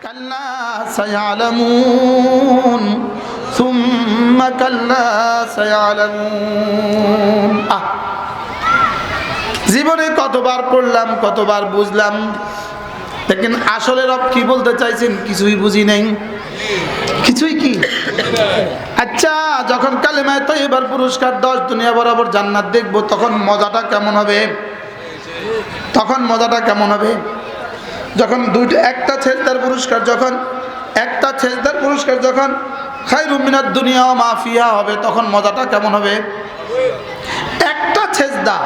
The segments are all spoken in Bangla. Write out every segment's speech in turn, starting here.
كلا سيعلمون ثم كلا سيعلمون আহ জীবনে কতবার পড়লাম কতবার বুঝলাম দেখেন আসলে রব কি বলতে চাইছেন কিছুই বুঝি নাই কিছুই কি আচ্ছা যখন কালেমায় তো এবার পুরস্কার দশ দুনিয়া বরাবর জান্নাত দেখবো তখন মজাটা কেমন হবে তখন মজাটা কেমন হবে যখন দুইটা, একটা ছেজদার পুরস্কার যখন, একটা ছেজদার পুরস্কার যখন খাই রুমিনার দুনিয়া মাফিয়া হবে, তখন মজাটা কেমন হবে? একটা ছেজদা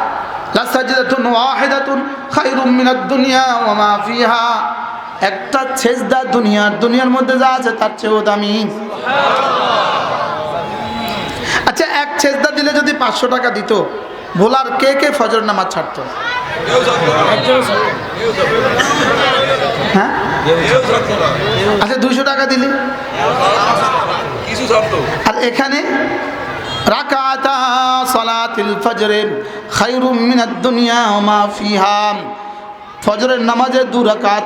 লাসাজিদাতুন দুনিয়া একটা ছেজদা দুনিয়ার মধ্যে যা আছে তার চেয়েও দামি। আচ্ছা এক ছেজদা দিলে যদি পাঁচশো টাকা দিত, ভোলার কে কে ফজর নামাজ ছাড়তো? হ্যাঁ? আচ্ছা দুশো টাকা দিলে। আর এখানে, রাকাতা ফজরে দুনিয়া মা দু রাকাত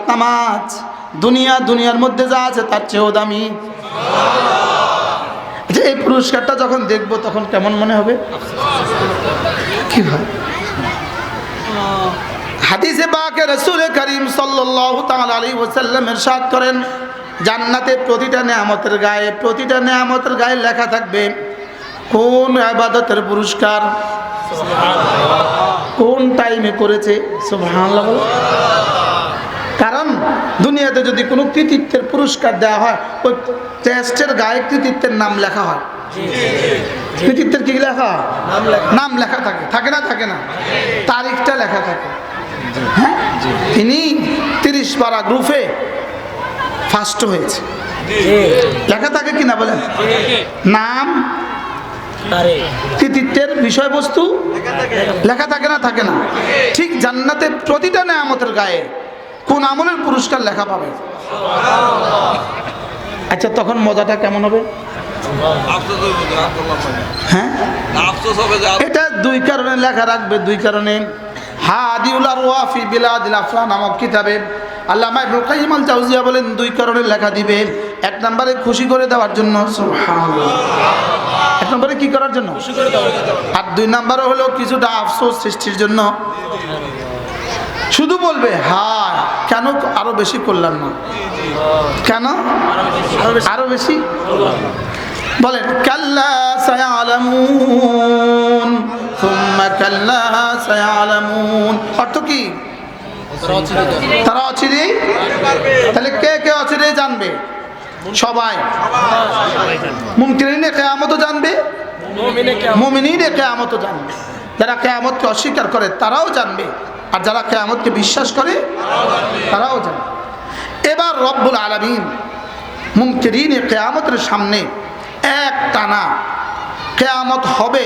দুনিয়া, দুনিয়ার মধ্যে যা আছে তার দামি। আচ্ছা এই পুরস্কারটা যখন দেখব তখন কেমন মনে হবে? কি হয়? হাদিসে পাকে রসুল করিম সাল্লাল্লাহু তাআলা আলাইহি ওয়াসাল্লাম ইরশাদ করেন জান্নাতে প্রতিটা নেয়ামতের গায়ে প্রতিটা নেয়ামতের গায়ে লেখা থাকবে কোন আবাদতের পুরস্কার? কোন টাইমে করেছে? সুবহানাল্লাহ। কারণ দুনিয়াতে যদি কোনো কৃতিত্বের পুরস্কার দেওয়া হয় ওই টেস্টের গায়ে কৃতিত্বের নাম লেখা হয়। কৃতিত্বের কি লেখা? নাম লেখা। থাকে। থাকে না থাকে না। তারিখটা লেখা থাকে। হ্যাঁ? তিনি তিরিশ পারা গ্রুপে ফার্স্ট হয়েছে। লেখা থাকে কিনা বলেন নাম কৃতিত্বের বিষয়বস্তু লেখা থাকে না। থাকে না ঠিক জান্নাতে প্রতিটা নেয়ামতের গায়ে কোন আমলের পুরস্কার লেখা পাবে? আচ্ছা তখন মজাটা কেমন হবে? হ্যাঁ? এটা দুই কারণে লেখা রাখবে দুই কারণে। হাদিউলার ওয়াফি বিলাদিল আফরা নামক কিতাবে আল্লামা ইবনুল কাইয়িম আল জাওজিয়া বলেন দুই কারণে লেখা দিবে। এক নম্বরে খুশি করে দেওয়ার জন্য। এক নম্বরে কি করার জন্য? আর দুই নম্বরে হলো কিছুটা আফসোস সৃষ্টির জন্য। শুধু বলবে হ্যাঁ কেন আরও বেশি করলাম না? কেন? আরও বেশি? বলেন কাল্লা সায়ালামুন। সুম্মা কাল্লা সায়ালামুন। অর্থ কি? তারা অচিরে তাহলে কে কে অচিরে জানবে? সবাই। মুমকিনে কেয়ামতও জানবে। মুমিনিনে কেয়ামতও জানবে। যারা কেয়ামতকে অস্বীকার করে তারাও জানবে। আর যারা কেয়ামতকে বিশ্বাস করে তারাও জানবে। এবার রব্বুল আলমিন মুমকিরিন কেয়ামতের সামনে এক টানা। কেয়ামত হবে,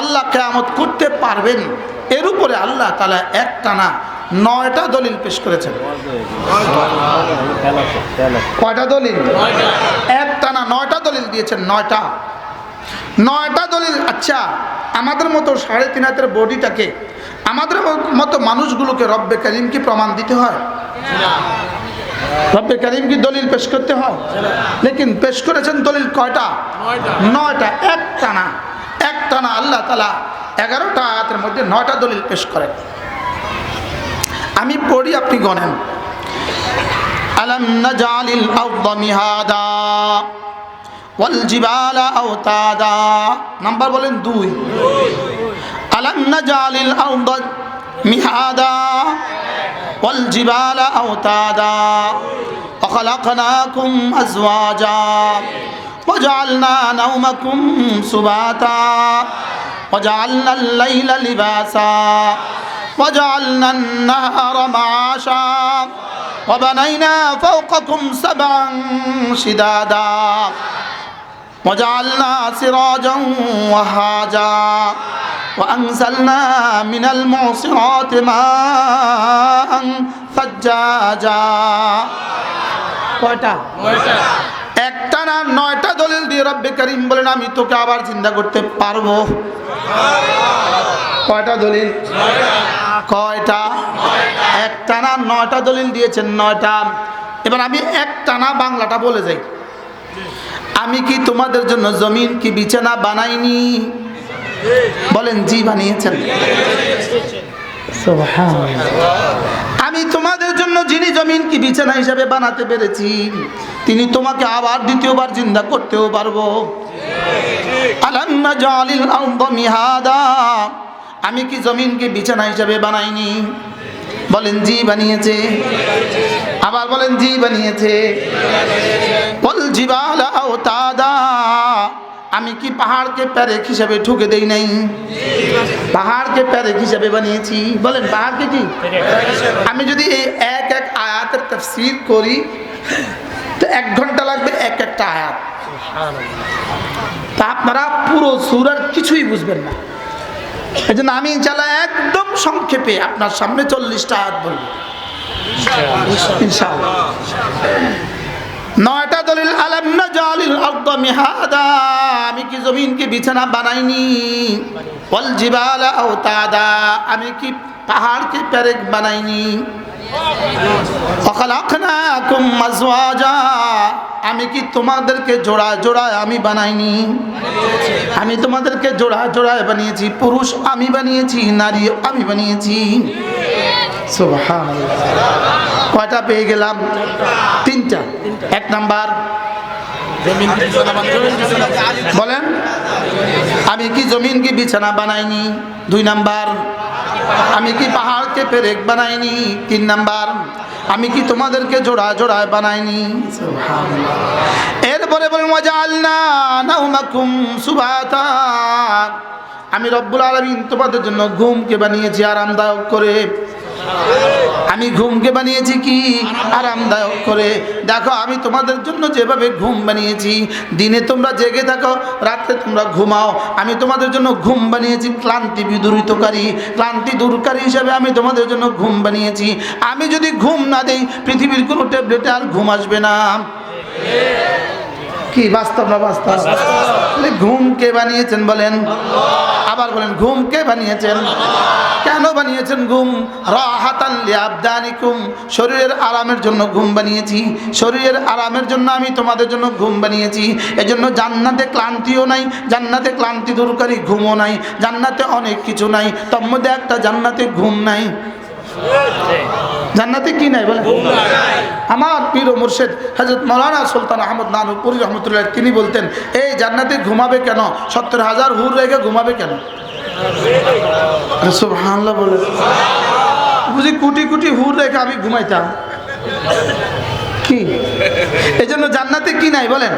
আল্লাহ কেয়ামত করতে পারবেন। এর উপরে আল্লাহ তালা এক টানা নয়টা দলিল পেশ করেছেন। কয়টা দলিল? এক টানা নয়টা দলিল দিয়েছেন, নয়টা। নয়টা দলিল আচ্ছা আমাদের মতো সাড়ে তিন হাতের বডিটাকে, আমাদের মতো মানুষগুলোকে রব্বে করিম কি প্রমাণ দিতে হয়? রব্বে করিম কি দলিল পেশ করতে হয়। লেকিন পেশ করেছেন দলিল কয়টা? নয়টা। এক টানা এক টানা আল্লাহ তালা এগারোটা আয়াতের মধ্যে নয়টা দলিল পেশ করেন। আমি পড়ি, আপনি গণেন। আলম নাজালিল আরদ মিহাদা ওয়াল জিবালা আওতাদা। নাম্বার বলেন দুই। আলম নাজালিল আরদ মিহাদা والجبال أوتادا وخلقناكم أزواجا وجعلنا نومكم سباتا وجعلنا الليل لباسا وجعلنا النهار معاشا وبنينا فوقكم سبعا شدادا وجعلنا سراجا وهاجا وأنزلنا من المعصرات ماء ثجاجا কয়টা একটা না নয়টা দলিল দিয়ে রব্বে করিম বলেন আমি তোকে আবার চিন্তা করতে পারবো কয়টা দলিল কয়টা একটা না নয়টা দলিল দিয়েছেন নয়টা এবার আমি এক টানা বাংলাটা বলে যাই আমি কি তোমাদের জন্য জমিন কি বিছানা বানাইনি বলেন জি বানিয়েছেন। আমি তোমাদের জন্য যিনি জমিন কি বিছানা হিসাবে বানাতে পেরেছি তিনি তোমাকে আবার দ্বিতীয়বার জিন্দা করতেও পারব। আমি কি জমিনকে বিছানা হিসাবে বানাইনি? বলেন জি বানিয়েছে। আবার বলেন জি বানিয়েছে। বল জিবালা তাদা আমি কি পাহাড়কে প্যারেক হিসাবে ঠুকে দেই নাই? পাহাড়কে প্যারেক হিসাবে বানিয়েছি। বলেন, পাহাড়কে কি? আমি যদি এই এক এক আয়াতের তাফসীর করি, তো এক ঘণ্টা লাগবে এক একটা আয়াত। তা আপনারা পুরো সুরার কিছুই বুঝবেন না। এই জন্য আমি ইনশাল্লাহ একদম সংক্ষেপে আপনার সামনে চল্লিশটা আয়াত বলব। ইনশাআল্লাহ। নয়টা দলিল আলাম না জালিল আমি কি জমিনকে বিছানা বানাইনি? ওয়াল জিবালা আওতাদা। আমি কি পাহাড়কে প্যারেক বানাইনি? আমি কি তোমাদেরকে জোড়া জোড়ায় আমি বানাইনি? আমি তোমাদেরকে জোড়া জোড়ায় বানিয়েছি। পুরুষ আমি বানিয়েছি নারী আমি বানিয়েছি। সুবহানাল্লাহ। কয়টা পেয়ে গেলাম? তিনটা। এক নাম্বার। বলেন। আমি কি জমিন কি বিছানা বানাইনি? দুই নাম্বার। আমি কি পাহাড়কে পেরেক বানাইনি? তিন নাম্বার। আমি কি তোমাদেরকে জোড়া জোড়ায় বানাইনি? এরপরে বলেন মজা আল্লাহ আমি রব্বুল আলমিন তোমাদের জন্য ঘুমকে বানিয়েছি আরামদায়ক করে। আমি ঘুমকে বানিয়েছি কি? আরামদায়ক করে। দেখো, আমি তোমাদের জন্য যেভাবে ঘুম বানিয়েছি, দিনে তোমরা জেগে থাকো রাত্রে তোমরা ঘুমাও। আমি তোমাদের জন্য ঘুম বানিয়েছি ক্লান্তি বিদূরিতকারী। ক্লান্তি দূরকারী হিসাবে আমি তোমাদের জন্য ঘুম বানিয়েছি। আমি যদি ঘুম না দেই, পৃথিবীর কোনো ট্যাবলেটে আর ঘুম আসবে না। কি বাস্তব না বাস্তব? ঘুম কে বানিয়েছেন বলেন? আবার বলেন ঘুম কে বানিয়েছেন? কেন বানিয়েছেন ঘুম? লিআবদানিকুম। শরীরের আরামের জন্য ঘুম বানিয়েছি। শরীরের আরামের জন্য আমি তোমাদের জন্য ঘুম বানিয়েছি। এজন্য জান্নাতে ক্লান্তিও নাই জান্নাতে ক্লান্তি দূরকারী ঘুমও নাই জান্নাতে অনেক কিছু নাই। তার মধ্যে একটা জান্নাতে ঘুম নাই। জান্নাতে কি নাই বলে? আমার পীর ও মুর্শেদ হজরত মৌলানা সুলতান আহমদ নানুপুরি রহমতুল্লাহ, তিনি বলতেন, এই জান্নাতে ঘুমাবে কেন? সত্তর হাজার হুর রেখে ঘুমাবে কেন? সুবহানাল্লাহ বলে। বুঝি কোটি কোটি হুর রেখে আমি ঘুমাইতাম। কি? এই জন্য জান্নাতে কি নাই বলেন?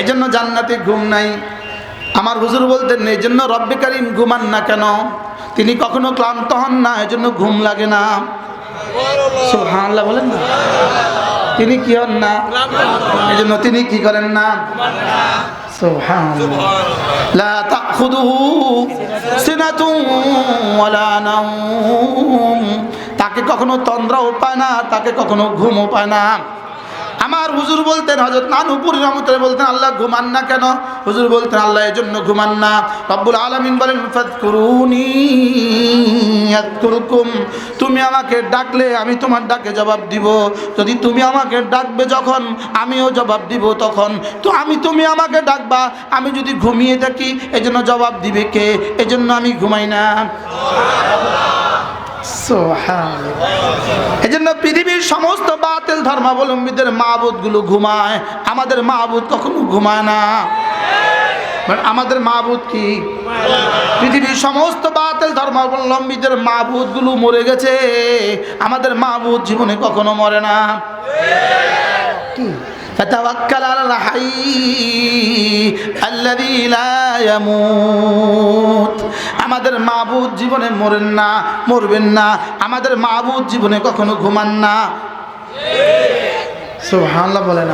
এই জন্য জান্নাতে ঘুম নাই। আমার হুজুর বলতেন এই জন্য রব্বে কারিম ঘুমান না কেন? তিনি কখনো ক্লান্ত হন না এই জন্য ঘুম লাগে না। সুবহানাল্লাহ, বলেন না। তিনি কি হন না? এই জন্য তিনি কি করেন না? তাকে কখনো তন্দ্রাও পায় না, তাকে কখনো ঘুমও পায় না। আমার হুজুর বলতেন হজরত নানুপুরি রহমতুল্লাহ বলতেন আল্লাহ ঘুমান না কেন? হুজুর বলতেন আল্লাহ এই জন্য ঘুমান না। রব্বুল আলমিন বলেন তুমি আমাকে ডাকলে আমি তোমার ডাকে জবাব দিব। যদি তুমি আমাকে ডাকবে যখন আমিও জবাব দিব তখন। তো আমি তুমি আমাকে ডাকবা আমি যদি ঘুমিয়ে থাকি এজন্য জবাব দিবে কে? এজন্য আমি ঘুমাই না। এই জন্য পৃথিবীর সমস্ত ধর্মাবলম্বীদের মাহবুদগুলো ঘুমায় আমাদের মাহবুদ কখনো ঘুমায় না But আমাদের মাহবুদ কি পৃথিবীর সমস্ত বাতিল ধর্মাবলম্বীদের মাহবুদগুলো মরে গেছে আমাদের মাহবুদ জীবনে কখনো মরে না কি فتوكل على الحي الذي لا يموت আমাদের মাহবুদ জীবনে মরেন না মরবেন না আমাদের মাহবুদ জীবনে কখনো ঘুমান না বলেন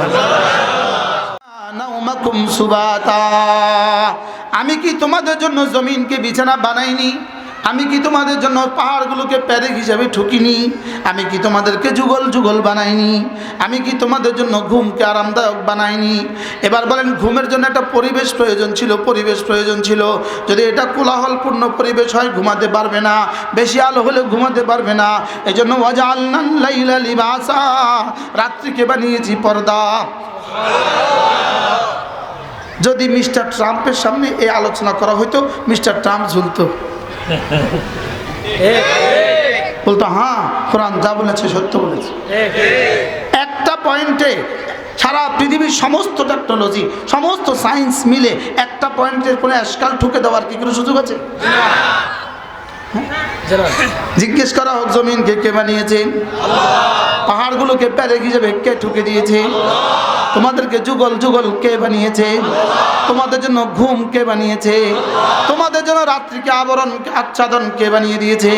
আমি কি তোমাদের জন্য জমিনকে বিছানা বানাইনি? আমি কি তোমাদের জন্য পাহাড়গুলোকে প্যারেক হিসাবে ঠকিনি? আমি কি তোমাদেরকে যুগল যুগল বানাইনি? আমি কি তোমাদের জন্য ঘুমকে আরামদায়ক বানাইনি? এবার বলেন, ঘুমের জন্য একটা পরিবেশ প্রয়োজন ছিল, পরিবেশ প্রয়োজন ছিল। যদি এটা কোলাহলপূর্ণ পরিবেশ হয়, ঘুমাতে পারবে না। বেশি আলো হলে ঘুমাতে পারবে না। এই জন্য রাত্রিকে বানিয়েছি পর্দা। যদি মিস্টার ট্রাম্পের সামনে এই আলোচনা করা হতো মিস্টার ট্রাম্প ঝুলতো। বলতো হ্যাঁ কোরআন যা বলেছে সত্য বলেছে। একটা পয়েন্টে সারা পৃথিবীর সমস্ত টেকনোলজি সমস্ত সায়েন্স মিলে একটা পয়েন্টের কোনো অ্যাসকাল ঠুকে দেওয়ার কি কোনো সুযোগ আছে? জিজ্ঞেস করা হোক জমিনকে কে বানিয়েছে? পাহাড়গুলোকে প্যারে হিসেবে কে ঠুকে দিয়েছে? তোমাদেরকে যুগল যুগল কে বানিয়েছে? তোমাদের জন্য ঘুম কে বানিয়েছে? তোমাদের জন্য রাত্রিকে আবরণ আচ্ছাদন কে বানিয়ে দিয়েছে।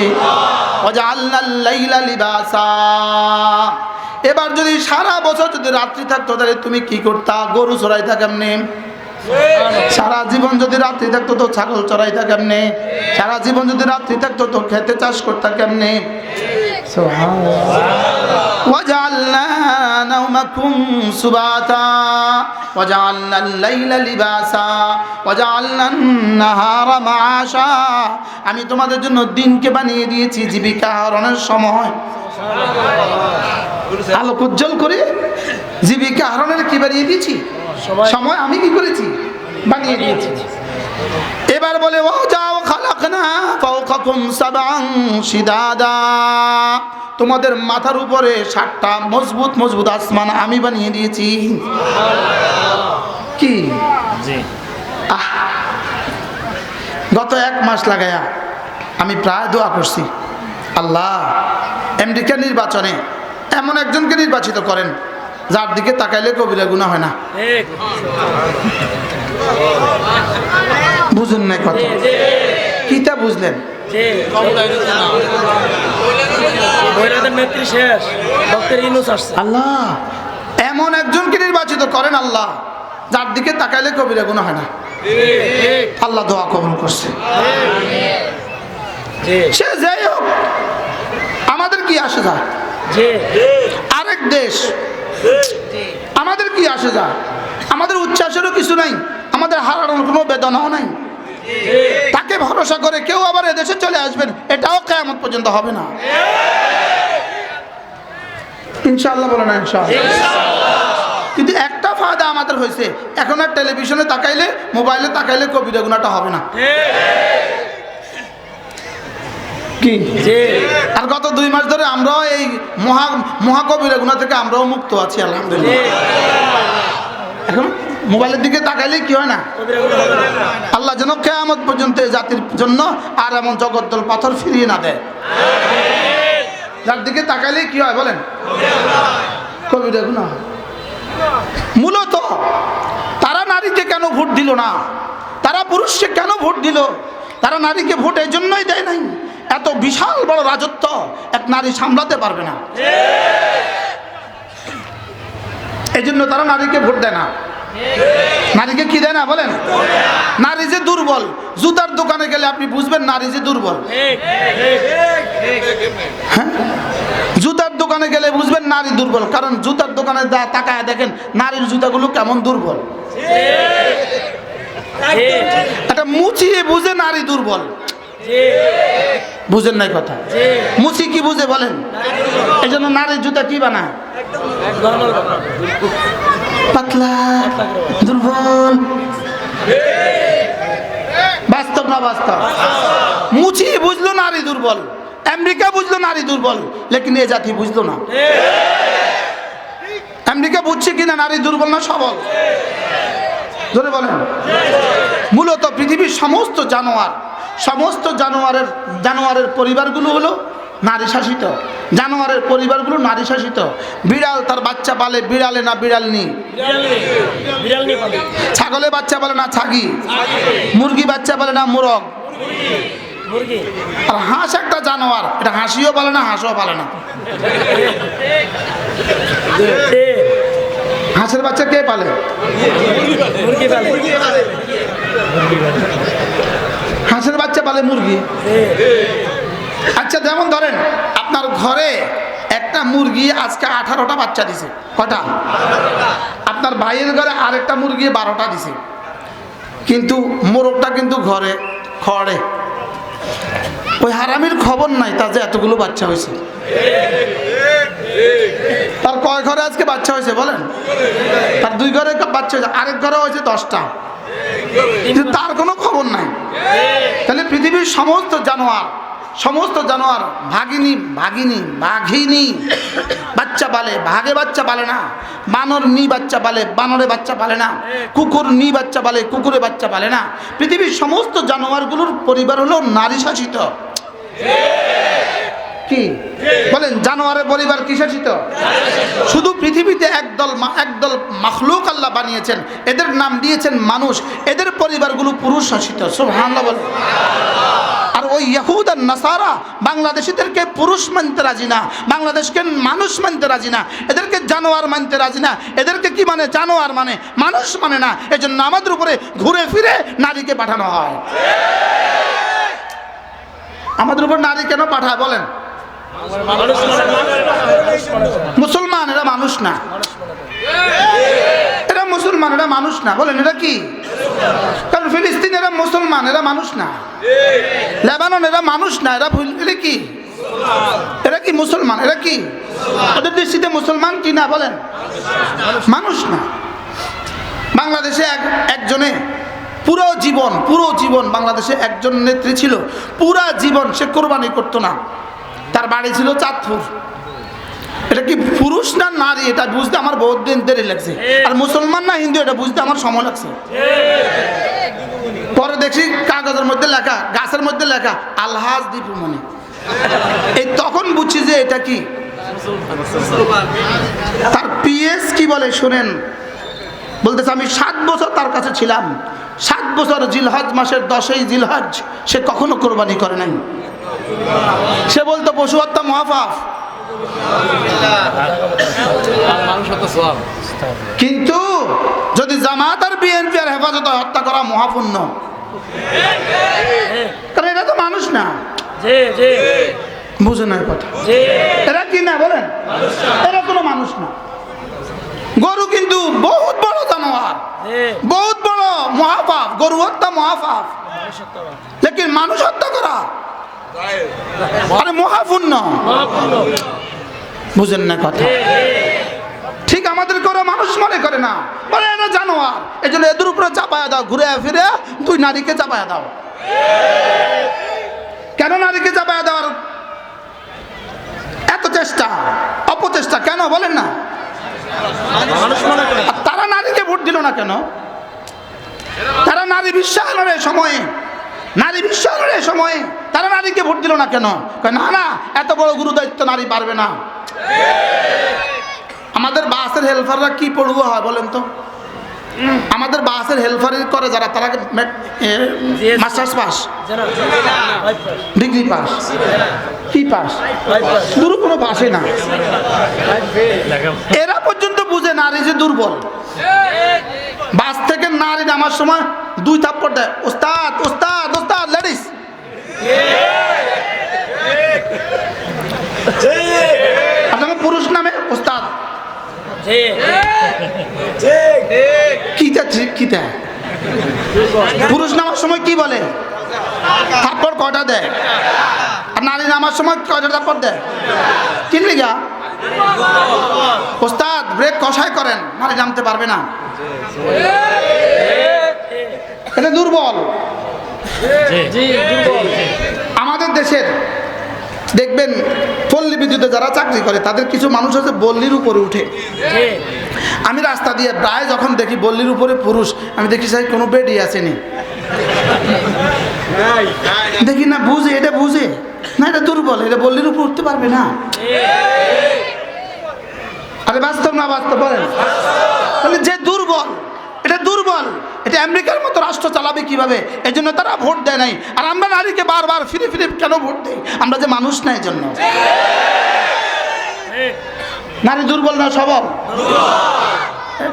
এবার যদি সারা বছর যদি রাত্রি থাকতো, তাহলে তুমি কি করতা? গরু চড়াইতা কেমনে? সারা জীবন যদি রাত্রি থাকতো, তো ছাগল চড়াইতা কেমনে? সারা জীবন যদি রাত্রি থাকতো, তো খেতে চাষ করতা কেমনে? وجعلنا نومكم سباتا وجعلنا الليل لباسا وجعلنا النهار معاشا আমি তোমাদের জন্য দিনকে বানিয়ে দিয়েছি জীবিকা আহরণের সময় আলোক উজ্জ্বল করে জীবিকা আহরণের কি বানিয়ে দিয়েছি সময় আমি কি করেছি বানিয়ে দিয়েছি এবার বলে ও যাও খালাকনা ফাওকাকুম সাবআন শিদাদা তোমাদের মাথার উপরে সাতটা মজবুত মজবুত আসমান আমি বানিয়ে দিয়েছি। কি? গত এক মাস লাগায়া আমি প্রায় দোয়া করছি। আল্লাহ আমেরিকা নির্বাচনে এমন একজনকে নির্বাচিত করেন যার দিকে তাকাইলে কবিরা গুণা হয় না। বুঝুন না কথা? কিতা বুঝলেন? মহিলাদের নেত্রী শেষ। ডক্টর ইনুস আসছে। আল্লাহ এমন একজনকে নির্বাচিত করেন আল্লাহ যার দিকে তাকাইলে কবিরা গুণা হয় না। আল্লাহ দোয়া কবুল করছে। সে যাই হোক আমাদের কি আসে যায়? আরেক দেশ। আমাদের কি আসে যায়? আমাদের উচ্ছ্বাসেরও কিছু নাই আমাদের হারানোর কোনো বেদনাও নাই। তাকে ভরসা করে কেউ আবার এদেশে চলে আসবেন, এটাও কেমন পর্যন্ত হবে না। ইনশাল্লাহ বলে না কিন্তু একটা ফায়দা আমাদের হয়েছে, এখন আর টেলিভিশনে তাকাইলে, মোবাইলে তাকাইলে কবিতা গুণাটা হবে না। কি? আর গত দুই মাস ধরে আমরাও এই মহা মহাকবিরা গুণা থেকে আমরাও মুক্ত আছি, আলহামদুলিল্লাহ। এখন মোবাইলের দিকে তাকাইলে কি হয় না? আল্লাহ যেন কেয়ামত পর্যন্ত জাতির জন্য আর এমন জগদ্দল পাথর ফিরিয়ে না দেয়। যার দিকে তাকাইলে কি হয় বলেন? কবিরা গুণা। মূলত তারা নারীকে কেন ভোট দিল না? তারা পুরুষকে কেন ভোট দিল? তারা নারীকে ভোট এই জন্যই দেয় নাই। এত বিশাল বড় রাজত্ব এক নারী সামলাতে পারবে না। এই জন্য তারা নারীকে ভোট দেয় না। নারীকে কি দেয় না বলেন? নারী যে দুর্বল জুতার দোকানে গেলে আপনি বুঝবেন নারী যে দুর্বল। জুতার দোকানে গেলে বুঝবেন নারী দুর্বল কারণ জুতার দোকানে যা তাকায় দেখেন নারীর জুতাগুলো কেমন দুর্বল। এটা মুচিয়ে বুঝে নারী দুর্বল। বুঝেন নাই কথা? মুচি কি বুঝে বলেন? এই জন্য নারীর জুতা কি বানায়? পাতলা, দুর্বল। বাস্তব না বাস্তব? মুচি বুঝলো নারী দুর্বল, আমেরিকা বুঝলো নারী দুর্বল, লেকিন এ জাতি বুঝলো না। আমেরিকা বুঝছে কিনা নারী দুর্বল না সবল? ধরে বলেন। মূলত পৃথিবীর সমস্ত জানোয়ার, সমস্ত জানোয়ারের জানোয়ারের পরিবারগুলো হলো নারী শাসিত। জানোয়ারের পরিবারগুলো নারী শাসিত। বিড়াল তার বাচ্চা পালে বিড়ালে না বিড়াল নি ছাগলে বাচ্চা বলে না ছাগি? মুরগি বাচ্চা বলে না মুরগ? আর হাঁস একটা জানোয়ার, এটা হাসিও বলে না, হাঁসও বলে না। হাঁসের বাচ্চা কে পালে? হাঁসের বাচ্চা পালে মুরগি? আচ্ছা যেমন ধরেন আপনার ঘরে একটা মুরগি আজকে আঠারোটা বাচ্চা দিছে। কটা? আপনার ভাইয়ের ঘরে আরেকটা মুরগি বারোটা দিছে। কিন্তু মোরগটা কিন্তু ঘরে খড়ে। ওই হারামির খবর নাই তার যে এতগুলো বাচ্চা হয়েছে। তার কয় ঘরে আজকে বাচ্চা হয়েছে বলেন? তার দুই ঘরে বাচ্চা হয়েছে, আরেক ঘরে হয়েছে দশটা। কিন্তু তার কোনো খবর নাই। তাহলে পৃথিবীর সমস্ত জানোয়ার সমস্ত জানোয়ার, ভাগিনী ভাগিনী বাঘিনী বাচ্চা পালে, ভাগে বাচ্চা পালে না, বানর নি বাচ্চা পালে, বানরে বাচ্চা পালে না, কুকুর নি বাচ্চা পালে, কুকুরে বাচ্চা পালে না। পৃথিবীর সমস্ত জানোয়ারগুলোর পরিবার হলো নারী শাসিত। কি? বলেন জানোয়ারের পরিবার কি শাসিত শুধু পৃথিবীতে একদল একদল মাখলুক আল্লাহ বানিয়েছেন। এদের নাম দিয়েছেন মানুষ। এদের পরিবারগুলো পুরুষ শাসিত। আর ওই ইহুদ আর নাসারা বাংলাদেশিদেরকে পুরুষ মানতে রাজি না। বাংলাদেশকে মানুষ মানতে রাজি না। এদেরকে জানোয়ার মানতে রাজি না। এদেরকে কি মানে? জানোয়ার মানে মানুষ মানে না। এজন্য আমাদের উপরে ঘুরে ফিরে নারীকে পাঠানো হয়। আমাদের উপর নারী কেন পাঠায় বলেন? মুসলমান, এরা মানুষ না। এরা মুসলমান, এরা মানুষ না। বলেন, এরা কি? কারণ ফিলিস্তিন, এরা মুসলমান, এরা মানুষ না। লেবানন, এরা মানুষ না। এরা এরা কি? এরা কি মুসলমান? এরা কি? ওদের দৃষ্টিতে মুসলমান কি না? বলেন। মানুষ না। বাংলাদেশে এক একজনে পুরো জীবন পুরো জীবন বাংলাদেশে একজন নেত্রী ছিল। পুরা জীবন সে কোরবানি করতো না। তার বাড়ি ছিল চাঁদপুর। এটা কি পুরুষ না নারী? এটা বুঝতে আমার বহুত দিন দেরি লাগছে। আর মুসলমান না হিন্দু, এটা বুঝতে আমার সময় লাগছে। পরে দেখছি কাগজের মধ্যে লেখা, গাছের মধ্যে লেখা, আলহাজ দীপুমণি এই তখন বুঝছি যে এটা কি? তার পিএস কি বলে শুনেন? বলতেছে, আমি সাত বছর তার কাছে ছিলাম। সাত বছর জিলহজ মাসের দশই জিলহজ সে কখনো কোরবানি করে নাই। সে বলতো, পশু হত্যা মহাফাফ কিন্তু যদি জামাত আর বিএনপি আর হেফাজত হত্যা করা মহাপুণ্য। কারণ এটা তো মানুষ না। বুঝে না এই কথা। এরা কি না বলেন? এরা কোনো মানুষ না। গরু কিন্তু বহুত বড় জানোয়ার। বহুত বড় মহাপাপ, গরু হত্যা মহাপাপ। মানুষ হত্যা করা আরে মহাপুণ্য। বুঝেন না কথা। ঠিক আমাদের করে মানুষ মনে করে না। বলে এরা জানোয়ার। এই জন্য এদের উপরে চাপায়া দাও ঘুরে ফিরে তুই নারীকে চাপায়া দাও। কেন নারীকে চাপায়া দেওয়ার এত চেষ্টা? অপচেষ্টা কেন বলেন না? আর তারা নারীকে ভোট দিল না কেন? তারা নারী বিশ্বায়নের সময়ে। নারী বিশ্বের সময়ে তারা নারীকে ভোট দিল না কেন? না না, এত বড় গুরু দায়িত্ব নারী পারবে না। আমাদের বাসের হেল্পাররা কি পড়ুয়া হয় বলেন তো? আমাদের বাসের হেল্পার করে যারা তারা মাস্টার্স পাস ডিগ্রি পাস কি পাস দূর কোনো পাসে না। এরা পর্যন্ত বুঝে নারী যে দুর্বল। বাস থেকে নারী নামার সময় দুই থাপ্পড় দেয়। ওস্তাদ ওস্তাদ ওস্তাদ লেডিস আপনাকে পুরুষ নামে? ওস্তাদ। পুরুষ নামার সময় কি বলে? থাপ্পড় কটা দেয়? আর নারী নামার সময় কয়টা থাপ্পড় দেয়? কি লিগা ওস্তাদ ব্রেক কষাই করেন নারী নামতে পারবে না। এটা দুর্বল। আমাদের দেশের দেখবেন পল্লী বিদ্যুতে যারা চাকরি করে তাদের কিছু মানুষ আছে বল্লির উপরে উঠে। আমি রাস্তা দিয়ে প্রায় যখন দেখি বল্লির উপরে পুরুষ আমি দেখি সাই কোনো বেডি আসেনি। দেখি না বুঝে এটা বুঝে। না এটা দুর্বল এটা বল্লির উপর উঠতে পারবে না। আরে বাস্তব না বাস্তব বলেন? তাহলে যে দুর্বল এটা দুর্বল, এটা আমেরিকার মতো রাষ্ট্র চালাবে কীভাবে? এই জন্য তারা ভোট দেয় নাই। আর আমরা নারীকে বারবার ফিরে ফিরে কেন ভোট দেই? আমরা যে মানুষ না এই জন্য নারী দুর্বল না সবল?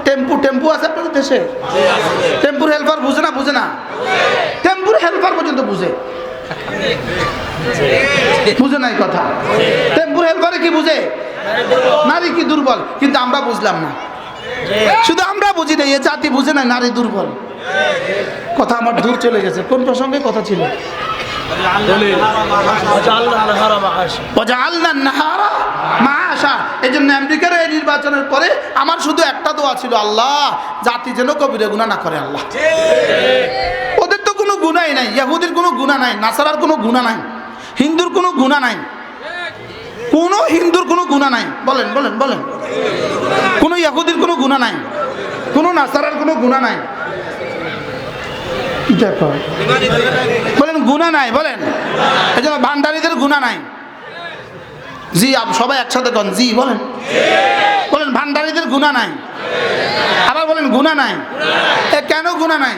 টেম্পু টেম্পু আছে আপনাদের দেশে? টেম্পুর হেল্পার বুঝে না বুঝে না? টেম্পুর হেল্পার পর্যন্ত বুঝে। বুঝে নাই কথা? টেম্পুর হেল্পারে কি বুঝে? নারী কি দুর্বল? কিন্তু আমরা বুঝলাম না। শুধু আমরা বুঝি না এ জাতি বুঝে না নারী দুর্বল। কথা আমার দূর চলে গেছে। কোন প্রসঙ্গে কথা ছিল? এই এই নির্বাচনের পরে আমার শুধু একটা ছিল, আল্লাহ, জাতি যেন কবিরে না করে, আল্লাহ। ওদের তো কোনো গুণাই নাই কোনো নাই, নাসারার কোনো গুণা নাই, হিন্দুর কোনো নাই। হিন্দুর গুণা নাই। বলেন বলেন বলেন। ইয়াহুদির কোনো গুণা নাই। কোনো নাসারার কোনো গুণা নাই। বলেন, গুণা নাই, বলেন। এই জন্য ভান্ডারীদের গুণা নাই। জি সবাই একসাথে কন। জি, বলেন। বলেন, ভান্ডারীদের গুণা নাই। আবার বলেন, গুণা নাই। এ কেন গুণা নাই?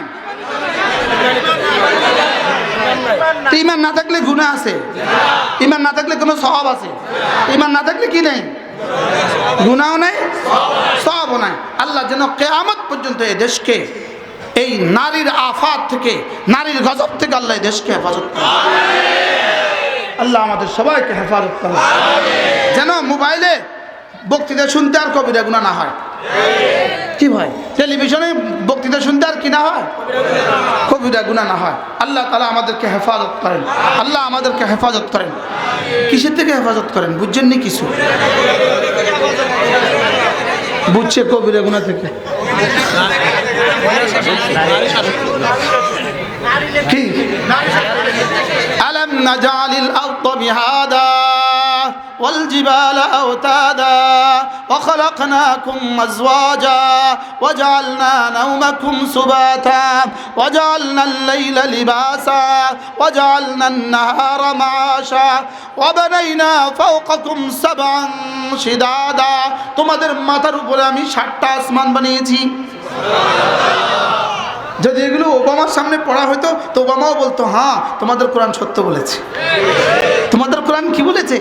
ইমান না থাকলে গুণা আছে। ইমান না থাকলে কোনো সব আছে। ইমান না থাকলে কি নেই? গুণাও নাই সব নাই। আল্লাহ যেন কেয়ামত পর্যন্ত এই দেশকে এই নারীর আফাত থেকে নারীর গজব থেকে আল্লাহ এই দেশকে হেফাজত করে আল্লাহ আমাদের সবাইকে হেফাজত করে যেন মোবাইলে বক্তৃতা শুনতে আর কবিরা গুণা না হয়। কি ভাই? টেলিভিশনে বক্তৃতা শুনতে আর কি না হয়? কবিরা গুণা না হয়। আল্লাহ তালা আমাদেরকে হেফাজত করেন। আল্লাহ আমাদেরকে হেফাজত করেন। কিসের থেকে হেফাজত করেন? বুঝছেন নি কিছু? বুঝছে কবিরা গুণা থেকে? কি? আলম নাজালিল আউত বিহাদা والجبال أوتادا وخلقناكم أزواجا وجعلنا نومكم سباتا وجعلنا الليل لباسا وجعلنا النهار معاشا وبنينا فوقكم سبعا شدادا তোমাদের মাথার উপরে আমি ষাটটা আসমান বানিয়েছি যদি এগুলো ওবামার সামনে পড়া হতো তো ওবামাও বলতো হ্যাঁ তোমাদের কোরআন সত্য বলেছে তোমাদের কোরআন কি বলেছে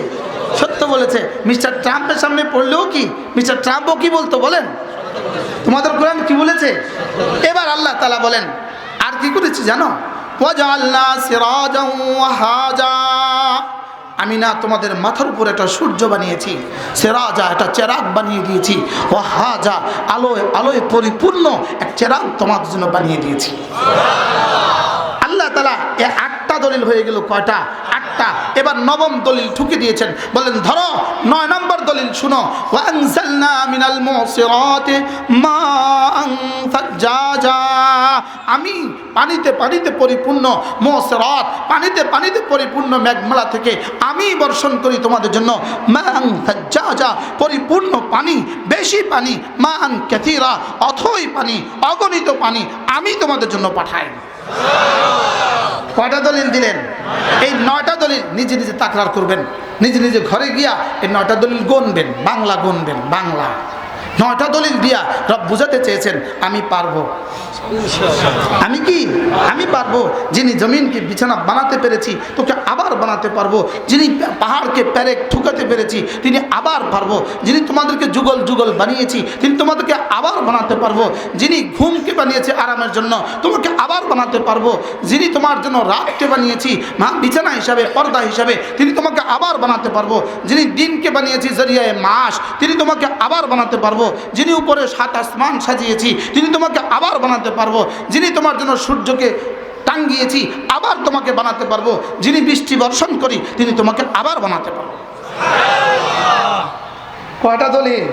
সত্য বলেছে। মিস্টার ট্রাম্পের সামনে পড়লেও কি? মিস্টার ট্রাম্পও কি বলতো বলেন? তোমাদের কোরআন কি বলেছে? এবার আল্লাহ তালা বলেন, আর কি করেছি জানো? আমি না তোমাদের মাথার উপর একটা সূর্য বানিয়েছি, সেরাজা একটা চেরাগ বানিয়ে দিয়েছি ও হাজা আলোয় আলোয় পরিপূর্ণ এক চেরাগ তোমাদের জন্য বানিয়ে দিয়েছি। আল্লাহ তালা দলিল হয়ে গেল কয়টা? আটটা। এবার নবম দলিল ঠুকে দিয়েছেন। বলেন, ধরো, নয় নম্বর দলিল শুনো। মিনাল আমি পানিতে পানিতে পরিপূর্ণ মুসিরাত, পানিতে পানিতে পরিপূর্ণ মেঘমালা থেকে আমি বর্ষণ করি তোমাদের জন্য। মান সাজ্জাজা, পরিপূর্ণ পানি, বেশি পানি মান ক্যাথিরা অথই পানি, অগণিত পানি আমি তোমাদের জন্য পাঠাই। কয়টা দলিল দিলেন? এই নয়টা দলিল নিজে নিজে তাকরার করবেন। নিজে নিজে ঘরে গিয়া এই নয়টা দলিল গনবেন। বাংলা গনবেন, বাংলা। নয়টা দলিল দিয়া রব বুঝাতে চেয়েছেন, আমি পারব। আমি কি? আমি পারব। যিনি জমিনকে বিছানা বানাতে পেরেছি, তোকে আবার বানাতে পারব। যিনি পাহাড়কে প্যারেক ঠুকাতে পেরেছি, তিনি আবার পারব। যিনি তোমাদেরকে যুগল যুগল বানিয়েছি, তিনি তোমাদেরকে আবার বানাতে পারব। যিনি ঘুমকে বানিয়েছে আরামের জন্য, তোমাকে আবার বানাতে পারব। যিনি তোমার জন্য রাতকে বানিয়েছি, মা বিছানা হিসাবে, পর্দা হিসাবে, তিনি তোমাকে আবার বানাতে পারব। যিনি দিনকে বানিয়েছি, জরিয়ায় মাস, তিনি তোমাকে আবার বানাতে পারব, যিনি উপরে সাত আসমান সাজিয়েছি, তিনি তোমাকে আবার বানাতে পারব, যিনি তোমার জন্য সূর্যকে টাঙ্গিয়েছি, আবার তোমাকে বানাতে পারব, যিনি বৃষ্টি বর্ষণ করি, তিনি তোমাকে আবার বানাতে পারব। কয়টা দলিল?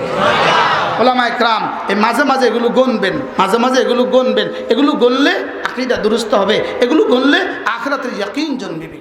ওলামা একরাম, এই মাঝে মাঝে এগুলো গনবেন মাঝে মাঝে এগুলো গনবেন এগুলো গনলে আকিদা দুরুস্ত হবে, এগুলো গনলে আখরাতের ইয়াকিন জন্মিবে।